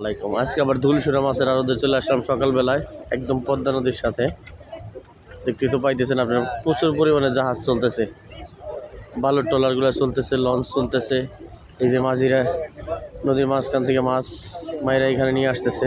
আসসালামাইকুম আজকে আবার ধুলসুরা মাছের আরোদে চলে আসলাম সকালবেলায়, একদম পদ্মা নদীর সাথে। দেখতে তো পাইতেছেন আপনার, প্রচুর পরিমাণে জাহাজ চলতেছে। বালুর ট্রলারগুলো চলতেছে, লঞ্চ চলতেছে। এই যে মাঝিরা নদীর মাঝখান থেকে মাছ মায়েরা এখানে নিয়ে আসতেছে।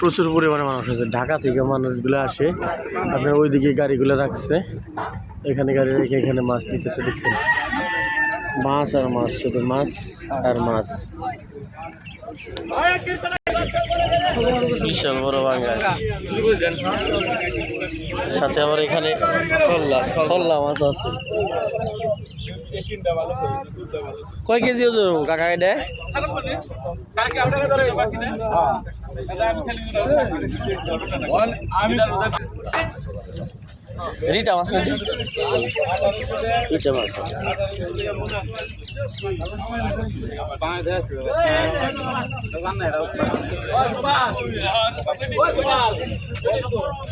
প্রচুর পরিমাণে মানুষ আছে। ঢাকা থেকে মানুষগুলো আসে। আপনার ওইদিকে গাড়িগুলো রাখছে। এখানে গাড়ি রেখে এখানে মাছ নিতেছে, দেখছেন? মাছ আর মাছ, শুধু মাছ আর মাছ। বিশাল বড় বাঙ্গাল সাথে আমার এখানে খল্লা মাছ আছে। কয় কেজি ওজন কাকা এটা? রিটা মাছ না রিটা মাছ আনকমন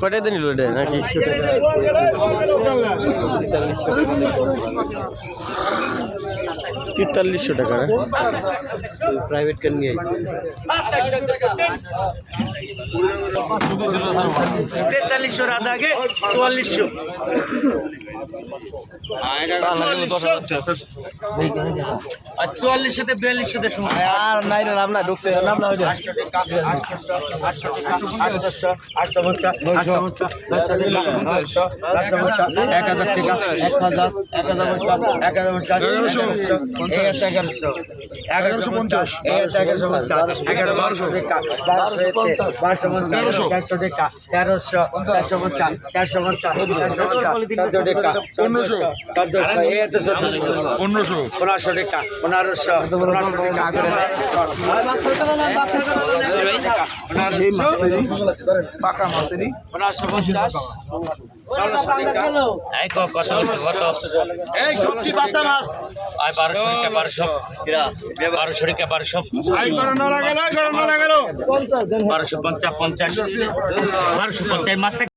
কয়টা দিন এটা নাকি? তেতাল্লিশশো টাকা। প্রাইভেট কার নিয়ে তেতাল্লিশশো রাত আগে চুয়াল্লিশশো। আর চুয়াল্লিশশোতে বিয়াল্লিশশোতে সময় আর নাই রে নাম না ঢুকছে নাম না হইলে এক হাজার টাকা এক হাজার এক হাজার পঞ্চাশ। এক হাজার পঞ্চাশ। এগারোশো এগারোশো পঞ্চাশ। এগারোশো পঞ্চাশ। এগারো বারোশো টাকা বারোশো বারোশো পঞ্চাশ চারশো টাকা তেরোশো চারশো পঞ্চাশ চারশো পঞ্চাশ চারশো পঞ্চাশ চোদ্দ টাকা পনেরোশো চোদ্দশো এই তো চোদ্দশো পনেরোশো পনেরোশো টাকা পনেরোশো পনেরোশো টাকা পনেরোশো পঞ্চাশ বারোশো পঞ্চাশ পঞ্চাশ। বারোশো পঞ্চাশ মাছটা